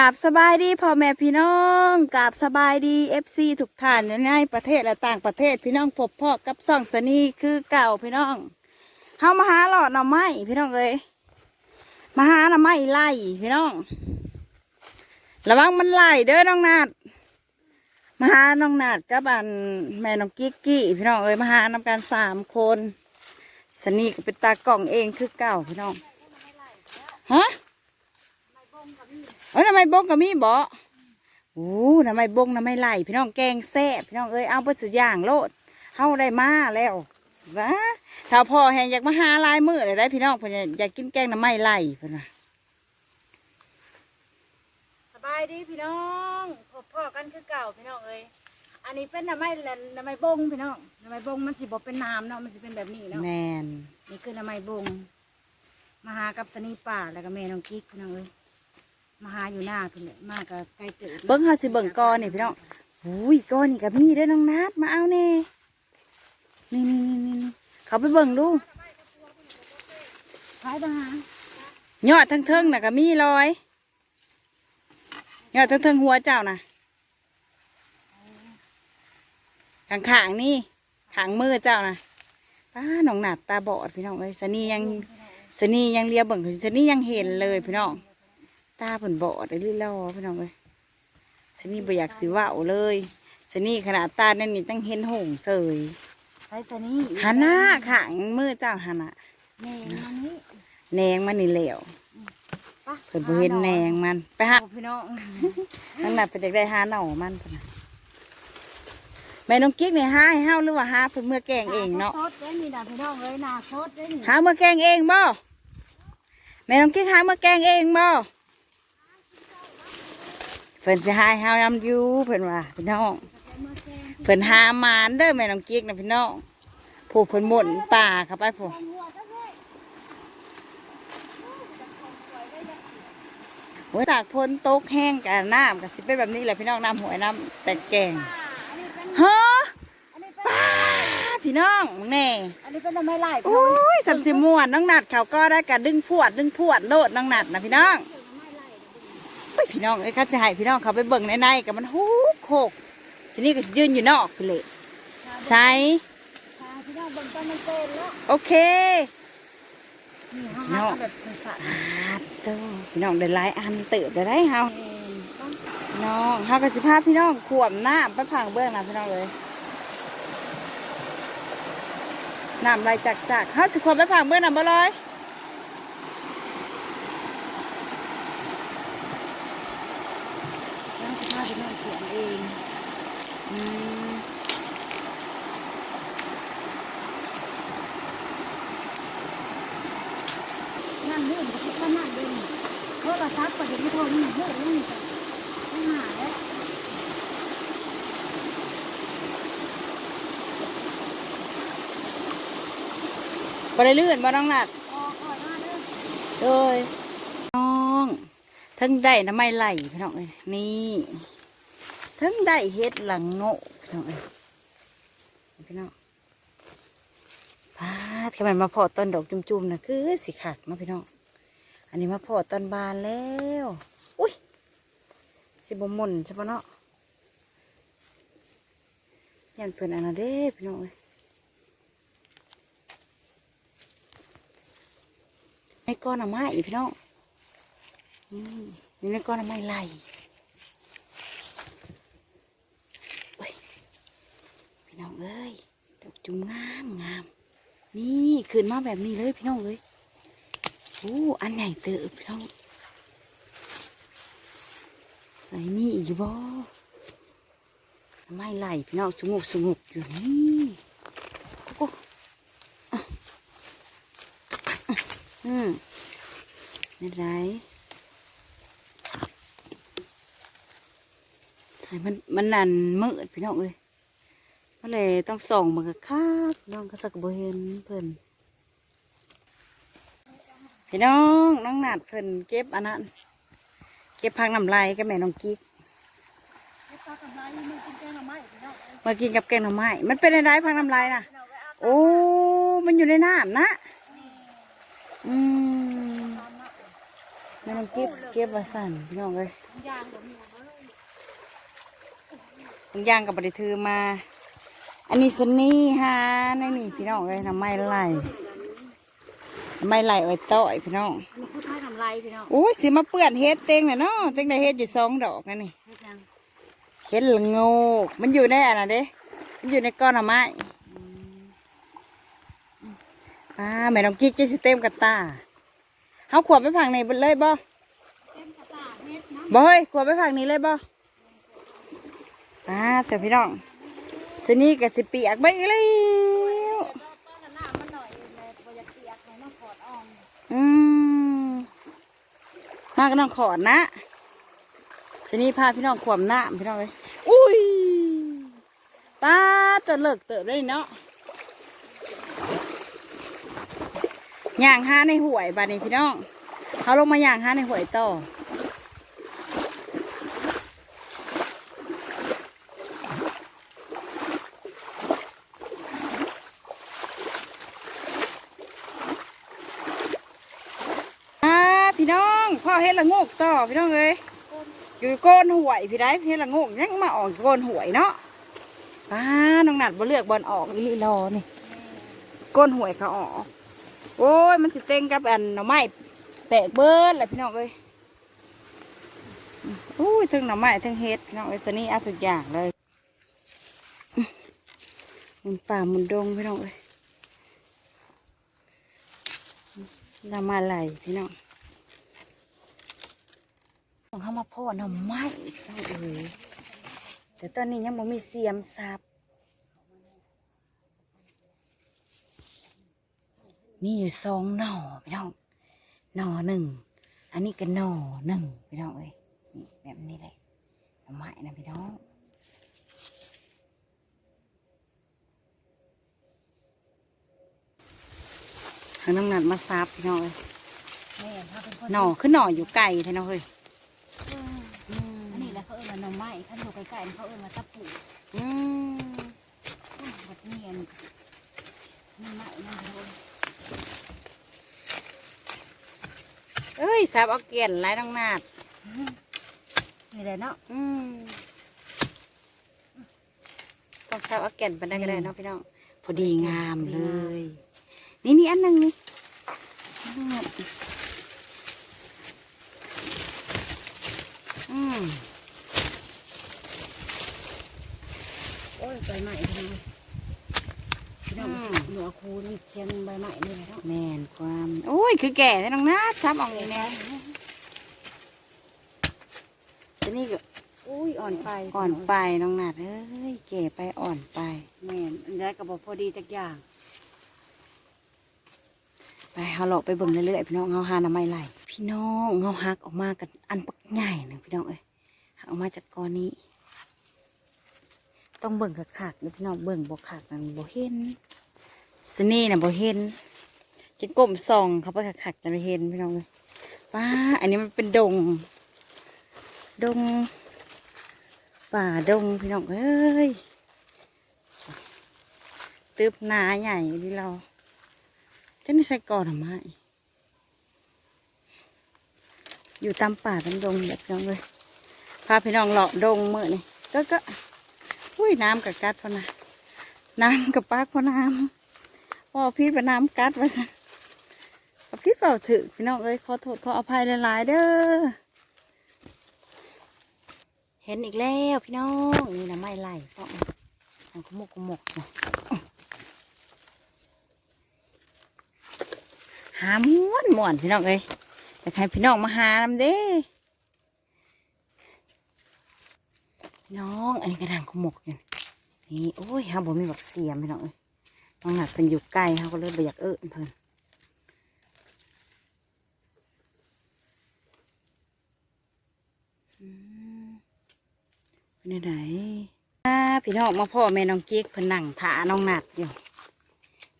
กราบสบายดีพ่อแม่พี่น้องกราบสบายดีเอฟซีทุกท่านในประเทศและต่างประเทศพี่น้องพบพ่อกับซ่องสนีคือเก่าพี่น้องเฮามาหาหลอดหน่อไม้พี่น้องเอ้ยมาหาหน่อไม้ไล่พี่น้อง ระวังมันไล่เด้อน้องนาดมาหาน้องนาดกับอันแม่น้องกิ๊กกี้พี่น้องเอ้ยมาหานำกันสามคนสนีก็เป็นตากล่องเองคือเก่าพี่น้องฮะ อ้ยทำไมบงกับมีบ่โอ้ทำไมบงทำไมไหลพี่น้องแกงแซ่บพี่น้องเอ้ยเอาไปสุดอย่างโลดเฮาได้มาแล้วนะถ้าพ่อแหงอยากมาหาลายมือเลยได้พี่น้องเพิ่นอยากกินแกงน้ำไม้ไหลเพิ่นว่าสบายดีพี่น้องพบพ่อกันคือเก่าพี่น้องเอ้ยอันนี้เป็นน้ำไม้น้ำไม้บงพี่น้องน้ำไม้บงมันสิบ่เป็นน้ำเนาะมันสิเป็นแบบนี้เนาะแมนนี่คือน้ำไม้บงมาหากับสนีป่าแล้วก็แม่น้องกิ๊กพี่น้องเอ้ย มาหาอยู่หน้าคุณเลยมากกับไกลเติบเบิ้งเฮาสิเบิ้งก้อนนี่พี่น้องอุ้ยก้อนนี่กับพี่เด้อน้องนัดมาเอาแน่นี่นี่นี่นี่นี่เขาไปเบิ้งดูขายทหารยอดทั้งเทิงน่ะกับมีลอยยอดทั้งเทิงหัวเจ้าน่ะขางขางๆนี่ขางมือเจ้าน่ะป้าน้องหนัดตาบอดพี่น้องเอ้ยสนียังสนียังเลียเบิ่งสนียังเห็นเลยพี่น้อง ตาผนบอดได้ลิล่อพี่น้องเลยสนี่บ่อยากสิเว่าเลยสนี่ขนาดตานั่นนี่ตั้งเห็นหงเสยไซสนี่หันหน้าขางมือเจ้าหันน่ะแม่มันนี่แหนงมันนี่เหลวปะเพิ่นบ่เห็นแหนงมันไปหาโอ้พี่น้องนั่นน่ะเป็นเด็กได้หาหน่อมันพุ่นน่ะแม่น้องกิ๊กนี่หาให้เฮาหรือว่าหาเพิ่นเมื่อแกงเองเนาะโคตรได้นี่นะพี่น้องเลยนาโคตรได้นี่หาเมื่อแกงเองบ่แม่น้องกิ๊กหาเมื่อแกงเองบ่ เพิ่นสิหาให้เฮานำอยู่เพิ่นว่าพี่น้องเพิ่นหาหมานเด้อแม่น้องกิ๊กนะพี่น้องผู้เพิ่นหมุนป่าเข้าไปผู้โอ้ยตากพ้นตกแห้งกับน้ำกับสิเป็นแบบนี้แหละพี่น้องน้ำหวยน้ำแต่แกงฮะป้าพี่น้องมึงแน่อันนี้เป็นทำไมไล่พี่โอ้น้องยสับสิม่วนน้องนัดเขาก็ได้กันดึงพวดดึงพวดโลดน้องนัดนะพี่น้องเฮ้ ยพี่น้องเอ้ยเขาจะให้พี่น้องเขาไปเบิ่งในในกับมันฮูกโคกทีนี้ก็ยืนอยู่นอกพี่เละใช่พาพี่น้องเบิ่งต้นมันเป็นแล้วโอเคนี่เขาเนาะหาแบบสัสอาโตพี่น้องได้หลายอันเติบได้ได้เฮาๆเองต้องพี่น้องเฮากับสิพาพี่น้องขวมน้ำไปพังเบื้องนะพี่น้องเลยน้ำไหลจากจากเฮาสิขวมไปพังเบื้องน้ำบ่ลอย ต้องพาพี่น้องเขียนเอง อืม นั่นเรื่องกับพี่ข้านั่นเองโทรศัพท์ประ เดี๋ยวพี่โทรนี่เรื่องนี่จ้ะไม่หาแล้วบ่ได้ลื่นบ่น้องนัดออกก่อนหน้าเด้อโดยน้องทั้งได้น้ำไม่ไหลพี่น้องเลยนี่ทั้งได้เฮ็ดหลังโง่พี่น้องเลยพี่น้องพาดทำไมมาพอต้นดอกจุ่มๆนะคือสิขักเนาพี่น้อง อันนี้มาพอต้นบานแล้ว สิบมุนใช่ปะเนาะยันเพื่อนอันนั้นเด้พี่น้องเอ้ยในก้อนอะไม้พี่น้องอืมนี่ในก้อนอะไม้ไหลเอ้ยพี่น้องเอ้ยดอกจุ่มงามงามนี่ขึ้นมาแบบนี้เลยพี่น้องเลยโอ้อันใหญ่เติบพี่น้อง ใส่นี่อีกบ่ไม่ไหลพี่น้องสงบสงบอยู่นี่โอ้อืมนี่ไรใส่มันมันนันมืดพี่น้องเอ้ยก็เลยต้องส่องมันก็คักน้องก็สักบ่เห็นเพิ่นพี่น้องน้องหนาดเพิ่นเก็บอันนั้น เก็บพังน้ำลายกับแม่น้องกิ๊กไอ้ปลากำไรนี่มันกินแกงหน่อไม้พี่น้องมากินกับแกงหน่อไม้มันเป็นอะไรพังน้ำลายนะโอ้ มันอยู่ในน้ำนะ อืมไม่ต้องเก็บเก็บมาสั่นพี่น้องเลยยางบ่มีเลยบางอย่างกับบริถือมา อันนี้สนี่ฮะนี่นี่พี่น้องเลยน้ำไม้ไหลน้ำไม้ไหลอ้อยต้อยพี่น้องอันนี้ผู้ชายทำไรพี่น้องโอ้ยสิมาเปื้อนเฮ็ดเต็งน่ะเนาะเต็งได้เฮ็ดอยู่สองดอกนั่นนี่เฮ็ดยังเฮ็ดละโงกมันอยู่ในอันน่ะเด้มันอยู่ในก้อนหน่อไม้อ่าแม่น้องกิ๊กจะสิเต็มกับตาเฮาขวบไปฝั่งนี้เบิดเลยบ่เต็มกระตาเฮ็ดนะบ่เฮ้ยขวบไปฝั่งนี้เลยบ่อ่าเจ้าพี่น้องสนี่กับสิเปียกไปอีกแล้วต้นน้ำมันหน่อยเลยบ่อยากเปียกเลยน้องขอดอ่อนอืม มากน้องขอดนะทีนี้พาพี่น้องขวมหน้าพี่น้องเลยอุ้ยป้าตะเลิกเติบได้เนาะย่างห้าในหวยบาดนี้พี่น้องเขาลงมาย่างห้าในหวยต่อ อ่าพี่น้องพ่อเฮ็ดละงกต่อพี่น้องเลยอยู่โกนหวยพี่ได้เฮ็ดละงกยังมาออกโกนหวยเนาะป้าน้องหนัดบ่เลือกบอลออกอีหลีรอนี่โกนหวยเขาออก โอ้ยมันสิเต็งกับอันหน่อไม้แตกเบิดแหละพี่น้องเอ้ยอุ้ยทั้งหน่อไม้ทั้งเฮ็ดพี่น้องเอ้ยสนี่อาสุดอย่างเลยมันป่ามันดงพี่น้องเอ้ยนำมาไหลพี่น้อง ต้องเข้ามาพ่อหน่อไม้น้องเอ๋ยแต่ตอนนี้ยังบ่มีเสียมซับมีอยู่สองหน่อพี่น้องหน่อหนึ่งอันนี้ก็หน่อหนึ่งพี่น้องเอ้ยนี่แบบนี้เลยหน่อไม้นะพี่น้องทางน้ำหนักมาซับพี่น้องเอ้ยหน่อขึ้นหน่ออยู่ไกลแท้เนาะเฮ้ย อันนี้แหละเขาเอิ้นว่าหน่อไม้ขั้นอยู่ใกล้ๆเขาเอิ้นว่าตะปูอืมบดเนียนนี่ไม้นั่นเลยเอ้ยสับเอาเกลียนไรน้องนาดนี่แหละเนาะอืมต้องสับเอาเกลียนไปได้ก็ได้เนาะพี่น้องพอดีงามเลย นี่นี่อันหนึงนี่น้องนาดอืม โอ้ยใบไม้พี่น้องพี่น้องหนูเอาคูนี่เชียงใบไม้นี่แหละเนาะแม่นความโอ้ยคือแก่แท้น้องนาดสับเออกนี่แน่ทีนี้ก็อุ้ยอ่อนไปอ่อนไปน้องนาดเอ้ยแก่ไปอ่อนไปแม่นอันนี้ก็บอกพอดีจักอย่างไปเขาหลอกไปเบิ่งเรื่อยๆพี่น้องเขาหาหน้ำไม้ไหลพี่น้องเขาหักออกมากันอันปักใหญ่หนึ่งพี่น้องเอ้ยหัก ออกมาจากกอนี้ ต้องเบิ่งกับขากๆเด้อพี่น้องเบิ่งบ่ขากนั่นบ่เห็นสนี่น่ะบ่เห็นจะก้มส่องเขาไปขากๆจะได้เห็นพี่น้องเลยป้าอันนี้มันเป็นดง ดง ป่าดงพี่น้องเอ้ยตึบหนาใหญ่ที่เราจะไม่ใส่ก่อนหรือไม่อยู่ตามป่าตามดงแบบน้เลย พาพี่น้องเลาะดงเมื่อนี่ก็ก็อุ้ยน้ำกับกัดพอนะน้ำกับปากพอน้ำพอพี่ไปน้ำกัดไว้ซะเอาพี่เป่าถือพี่น้องเอ้ยขอโทษขออภัยหลายๆเด้อเห็นอีกแล้วพี่น้องนี่นะไม่ไล่ต้องทางขมุกขมุกนะหาม้วนม่วนพี่น้องเอ้ยแต่ใครพี่น้องมาหานำเด้พี่ น้อง อันนี้กระดังขมกอยู่นี่ โอ้ยฮาบ่มีแบบเสียมพี่น้องเอ้ยน้องหนักเป็นอยู่ใกล้เขาก็เลยบ่อยากเอิ้นเพิ่นอืมเป็นไหนอ่าพี่น้องมาพ่อแม่น้องกิ๊กเพิ่นนั่งถาน้องหนัดอยู่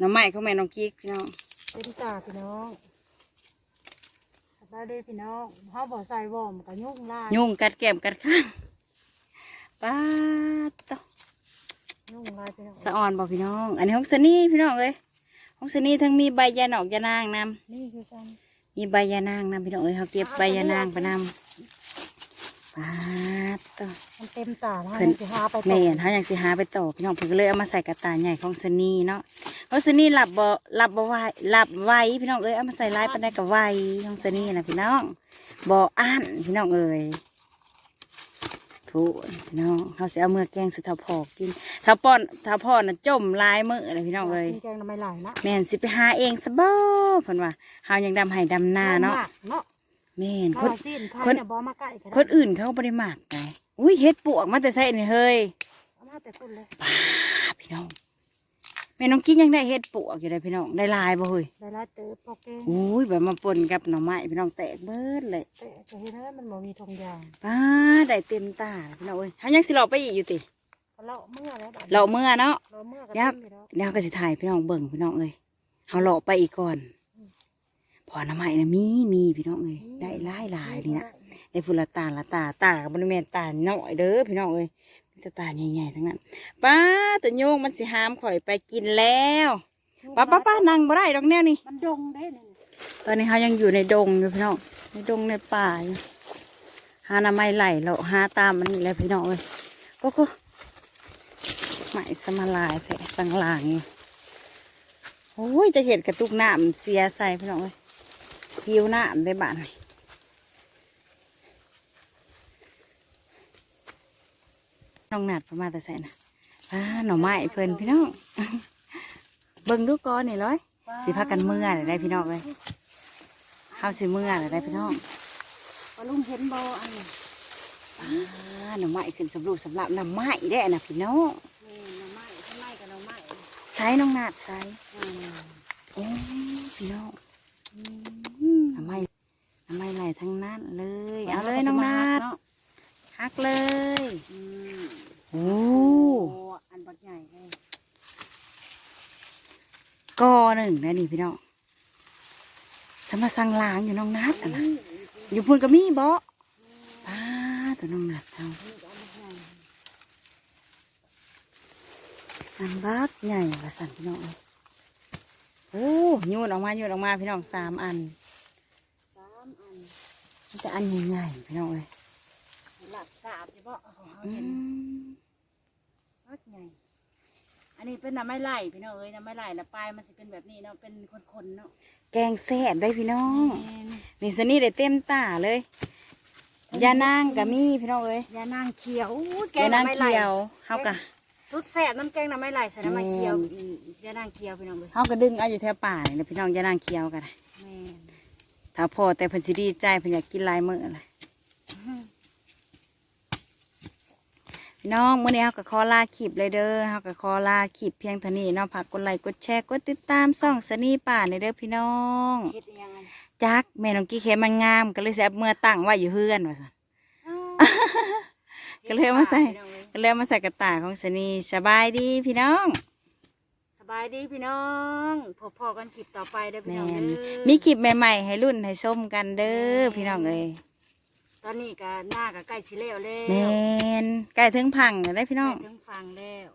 น้องใหม่เขาแม่น้องกิ๊กพี่น้องเป็นตาพี่น้องสบายดีพี่น้องเขาบอกใส่วอร์มกับยุ่งลายยุงกัดแก้มกัดข้าง ป้าดตอยุ่งลายพี่น้องสะอ่อนบอกพี่น้อง อันนี้ห้องสนี่พี่น้องเลยห้องสนี่ทั้งมีใบยาหนอกยานางนนี่คือกันำมีใบยานางนำพี่น้องเอ้ยเขาเก็บใบยานางไปนำปาดต่อมันเต็มตาแล้วเพิ่น สิหาไปต่อแม่นเขาอยากสิหาไปต่อพี่น้องเพิ่นก็เลยเอามาใส่กระตาใหญ่ของสนีเนาะของสนีหลับบ่หลับบ่ไหวหลับไวพี่น้องเอ้ยเอามาใส่ลายปานใดก็ไหวของสนีนะพี่น้องบ่อั้นพี่น้องเอ้ย ถูกพี่น้องเขาสิเอามือแกงสุดท้าพอกินถ้าป้อนถ้าพ่อน่ะจมลายมือเลยพี่น้องเอ้ยกินแกงน้ำไม่ไหลนะแม่นสิไปหาเองซะบ่เพิ่นว่าเฮายังดำให้ดำหน้าเนาะมกเนาะแม่นคคนนสิ้นใครคนเนี่ยบ่มาใกล้ก็ได้คนอื่นเขาบ่ได้มากไงอุ้ยเฮ็ดปวกมาแต่ใส่นี่เฮ้ยเอามาแต่ต้นเลยป้าพี่น้อง แม่น้องกิ๊กยังได้เฮ็ดปวกอยู่เลยพี่น้องได้หลายบ่เฮ้ยได้ละเติบพอแกงอุ้ยแบบมาปนกับหน่อไม้พี่น้องแตกเบิดเลยแต่จะเห็นว่ามันบ่มีทงยางป้าได้เต็มตาเลยพี่น้องเอ้ยเฮายังสิรอไปอีกอยู่ติก็เลาะเมื่อแล้วบัดนี้รอเมื่อเนาะเลาะเมื่อก็ยักเต็มอยู่แล้วเดี๋ยวก็สิถ่ายพี่น้องเบิ่งพี่น้องเอ้ยเฮาเลาะไปอีกก่อนพอหน่อไม้น่ะมีมีพี่น้องเอ้ยได้หลายหลายนี่นะในพุละตาละตาตากับบริเวณตาหน่อยเด้อพี่น้องเอ้ยมี แต่ตาใหญ่ๆทั้งนั้นป้าตัวโยงมันสิหามข่อยไปกินแล้วป้าป้าป้านั่งบ่ได้ดอกแนวนี่มันดงได้นี่ตอนนี้เขายังอยู่ในดงอยู่พี่น้องในดงในป่าอยู่หาหน้าไม้ไหลเราหาตามมันนี่แหล้วพี่น้องเอ้ยก็ก็ไหมสมาลายแผลสังหลางอยู่โอ้ยจะเห็นกระตุกน้ำเสียใส่พี่น้องเอ้ยหิวน้ำได้บ้านนี่ น้องนัดประมาณแต่ใส่นะอ่าหน่อไม้เพิ่นพี่น้อง เบิ่งดูก่อนนี่ร้อยสิพากันเมื่อได้พี่น้องเลยเฮาสิเมื่อได้พี่น้องว่าลุงเห็นบ่อันนี้อ่าหน่อไม้ขึ้นสำรูปสำหรับหน่อไม้ได้นะพี่น้องนี่หน่อไม้ข้างในกับหน่อไม้ใช้น้องนัดใช้อืมโอ้พี่น้องอืมหน่อไม้หน่อไม้ไหลทั้งนั้นเลย เอาเลยน้องนัดเนาะฮักเลย อืม โอ้ โอ้อันบักใหญ่เลย กอ หนึ่งนะนี่พี่น้องสมาสังลางอยู่น้องนัดอะนะอยู่พุ่นก็มีบ่ป้าตัวน้องนัดเอาอันบักใหญ่ละสันพี่น้องเอ้ยโอ้โยนออกมาโยนออกมาพี่น้องสามอันสามอันมีแต่อันใหญ่ๆพี่น้องเอ้ยหลักสาบจะบ่เอาของเขาอืเห็นมบักใหญ่ อันนี้เป็นน้ำไม้ไหลพี่น้องเอ้ยน้ำไม้ไหลแล้วปลายมันจะเป็นแบบนี้เนาะเป็นคนๆเนาะแกงแซ่บได้พี่น้องแม่นนี่สนี่ได้เต็มตาเลยยานางก็มีพี่น้องเอ้ยยานางเขียวอู้แกยางนางน้ำไม้ไหลเขียวเฮากะสุดแสบน้ำแกงน้ำไม้ไหลใส่น้ำไม้เขียวแม่นอืมยานางเขียวพี่น้องเอ้ยเฮาก็ดึงเอาอยู่แถวป่านี่แหละพี่น้องยานางเขียวกันแม่นถ้าพอแต่เพิ่นสิดีใจเพิ่นอยากกินหลายมื้อเล พี่น้องมื้อนี้เฮาก็ขอลาคลิปเลยเด้อเฮาก็ขอลาคลิปเพียงเท่านี้เนาะฝากกดไลค์กดแชร์กดติดตามส่องสนีป่าในเด้อพี่น้องเฮ็ดอิหยังไงจักแม่น้องกี้เคมันงาม ก็เลยสิเอาเมื่อตั้งไว้อยู่เฮือนว่าซั่น ก็เลยเอามาใส่พี่น้องเอ้ยก็เลยเอามาใส่กระตาของสนีสบายดีพี่น้องสบายดีพี่น้องพบพอกันคลิปต่อไปเด้อพี่น้องแม่นเด้อมีคลิปใหม่ๆให้รุ่นให้ชมกันเด้อพี่น้องเอ้ย ตอนนี้ก็หน้าก็ใกล้สิแล้วแล้วแม่นใกล้ถึงพังแล้วได้อพี่น้อง ใกล้ถึงฟังแล้ว